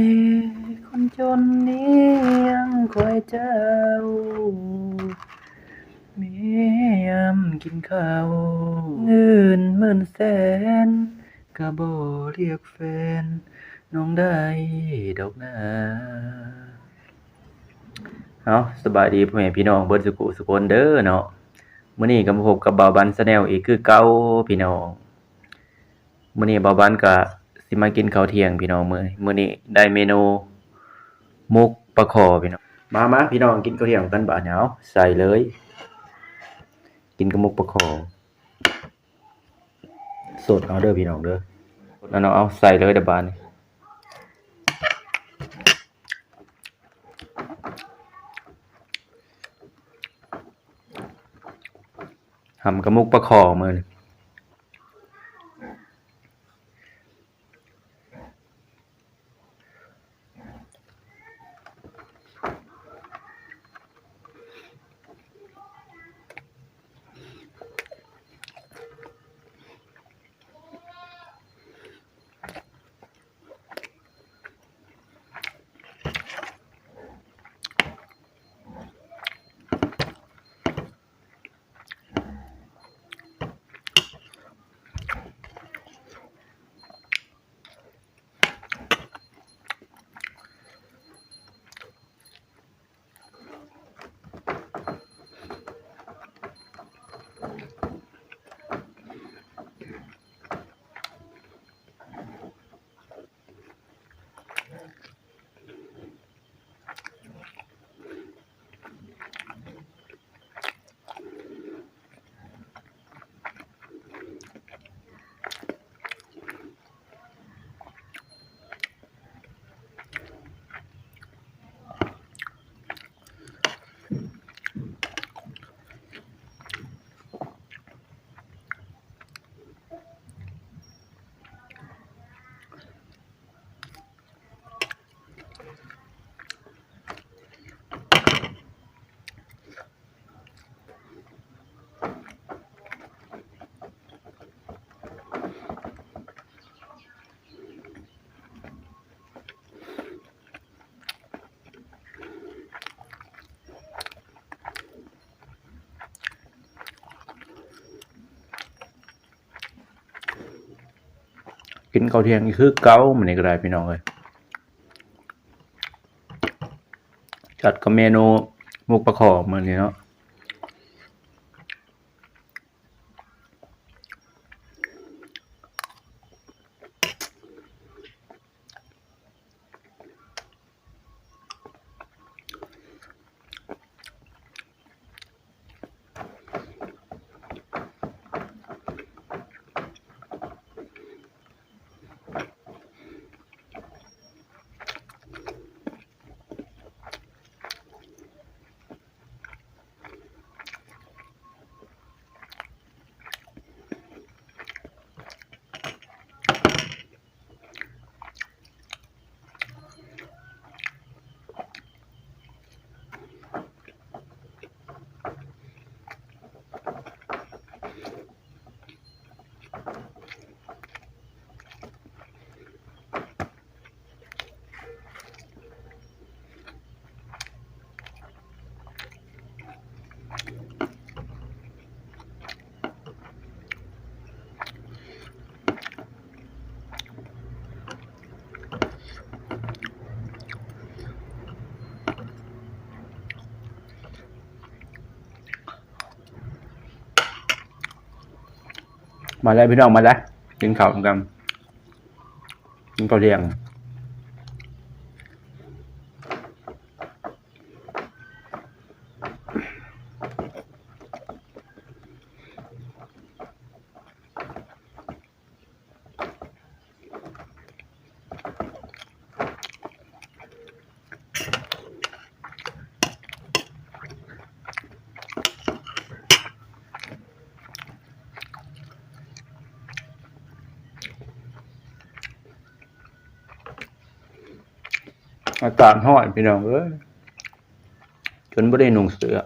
ยคนจนนี้ยังคอยเจ้า มียมกินข้าวเงินหมื่นแสนกะบ่เรียกแฟน น้องได้ดอกนาเอาสบายดีพ่อแม่พี่น้องเบิดสุขุสุคนเด้อเนาะมื้อนี้ก็มาพบกับบ่าวบันชาแนลอีกคือเก่าพี่น้องมื้อนี้บ่าวบันก็ สิมากินข้าวเที่ยงพี่น้องมื้อมื้อนี้ได้เมนูมุกปลาคอพี่น้องมามาพี่น้องกินข้าวเที่ยงกันบาเนี่ยเอาใส่เลย กินกับมุกปลาคอสดเอาเด้อพี่น้องเด้อแล้วเนาะเอาใส่เลยเดยวบานนี่ทำกับมุกปลาคอมือนี่ กินข้าวเที่ยงคือเก้ามันนี่ก็ได้พี่น้องเลยจัดกับเมนูมุกปลาคอมือนี้เนาะ มาแล้วพี่น้องมาแล้วกินข้าวกันกินข้าวเที่ยง อากาศห้อยพี่น้องเอ้ยจนไม่ได้นุ่งเสื้อ